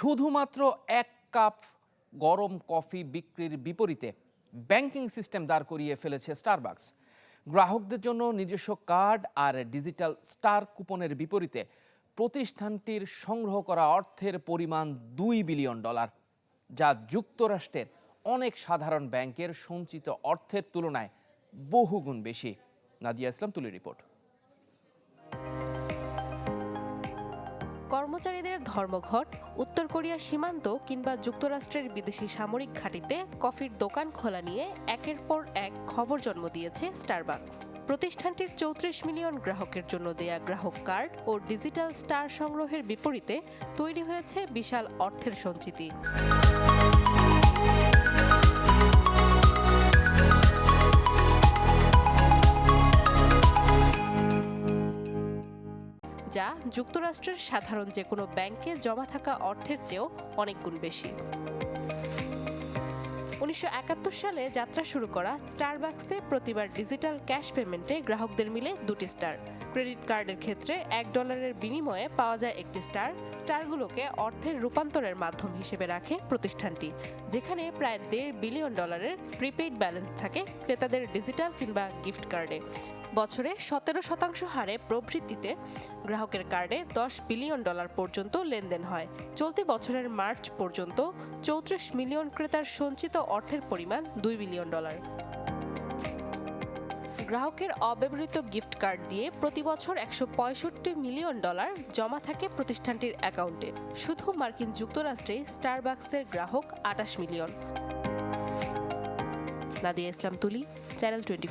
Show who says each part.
Speaker 1: শুধুমাত্র এক কাপ গরম কফি বিক্রির বিপরীতে ব্যাংকিং সিস্টেম দাঁড় করিয়ে ফেলেছে স্টারবাকস গ্রাহকদের জন্য নিজস্ব কার্ড আর ডিজিটাল স্টার কুপনের বিপরীতে প্রতিষ্ঠানটির সংগ্রহ করা অর্থের পরিমাণ দুই বিলিয়ন ডলার, যা যুক্তরাষ্ট্রের অনেক সাধারণ ব্যাংকের সঞ্চিত অর্থের তুলনায় বহুগুণ বেশি। নাদিয়া ইসলাম তুলি রিপোর্ট।
Speaker 2: কর্মচারীদের ধর্মঘট, উত্তর কোরিয়া সীমান্ত কিংবা যুক্তরাষ্ট্রের বিদেশি সামরিক ঘাঁটিতে কফির দোকান খোলা নিয়ে একের পর এক খবর জন্ম দিয়েছে স্টারবাকস প্রতিষ্ঠানটির চৌত্রিশ মিলিয়ন গ্রাহকের জন্য দেয়া গ্রাহক কার্ড ও ডিজিটাল স্টার সংগ্রহের বিপরীতে তৈরি হয়েছে বিশাল অর্থের সঞ্চিতি। যা যুক্তরাষ্ট্রের সাধারণ যে কোনো ব্যাংকে জমা থাকা অর্থের চেয়েও অনেক গুণ বেশি। উনিশশো একাত্তর সালে যাত্রা শুরু করা স্টারবাক্সে প্রতিবার ডিজিটাল ক্যাশ পেমেন্টে গ্রাহকদের মিলে দুটি স্টার ক্রেডিট কার্ডের ক্ষেত্রে এক ডলারের বিনিময়ে পাওয়া যায় একটি স্টার স্টারগুলোকে অর্থের রূপান্তরের মাধ্যম হিসেবে রাখে প্রতিষ্ঠানটি, যেখানে প্রায় দেড় বিলিয়ন ডলারের প্রিপেইড ব্যালেন্স থাকে ক্রেতাদের ডিজিটাল কিংবা গিফট কার্ডে বছরে সতেরো শতাংশ হারে প্রবৃত্তিতে গ্রাহকের কার্ডে দশ বিলিয়ন ডলার পর্যন্ত লেনদেন হয়। চলতি বছরের মার্চ পর্যন্ত চৌত্রিশ মিলিয়ন ক্রেতার সঞ্চিত অর্থের পরিমাণ দুই বিলিয়ন ডলার। গ্রাহকের অব্যবহৃত গিফট কার্ড দিয়ে প্রতি বছর একশো পঁয়ষট্টি মিলিয়ন ডলার জমা থাকে প্রতিষ্ঠানটির অ্যাকাউন্টে। শুধু মার্কিন যুক্তরাষ্ট্রে স্টারবাক্সের গ্রাহক আটাশ মিলিয়ন। নাদিয়া ইসলাম তুলি, চ্যানেল টোয়েন্টি